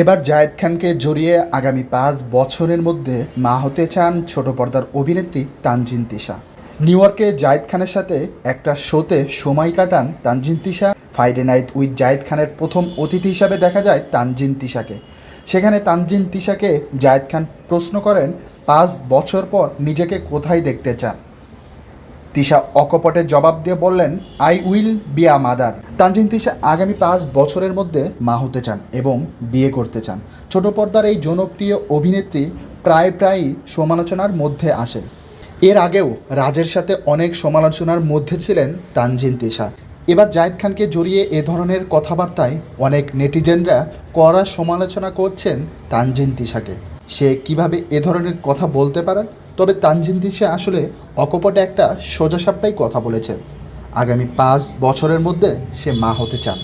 এবার জায়েদ খানকে জড়িয়ে আগামী পাঁচ বছরের মধ্যে মা হতে চান ছোট পর্দার অভিনেত্রী তানজিন তিশা। নিউ ইয়র্কে জায়েদ খানের সাথে একটা শোতে সময় কাটান Tanjin Tisha. Friday night with Zayed খানের প্রথম অতিথি হিসাবে দেখা যায় তানজিন তিশাকে। সেখানে তানজিন তিশাকে জায়েদ খান প্রশ্ন করেন, পাঁচ বছর পর নিজেকে কোথায় দেখতে চান? তিশা অকপটে জবাব দিয়ে বললেন, I will be a mother. Tanjin Tisha আগামী পাঁচ বছরের মধ্যে মা হতে চান এবং বিয়ে করতে চান। ছোট পর্দার এই জনপ্রিয় অভিনেত্রী প্রায় প্রায়ই সমালোচনার মধ্যে আসেন। এর আগেও রাজের সাথে অনেক সমালোচনার মধ্যে ছিলেন তানজিন তিশা। এবার জায়েদ খানকে জড়িয়ে এ ধরনের কথাবার্তায় অনেক নেটিজেনরা কড়া সমালোচনা করছেন তানজিন তিশাকে। সে কীভাবে এ ধরনের কথা বলতে পারেন? তবে তানজিন দিশে আসলে অকপটে একটা সোজাসাপটাই কথা বলেছে আগামী পাঁচ বছরের মধ্যে সে মা হতে চান।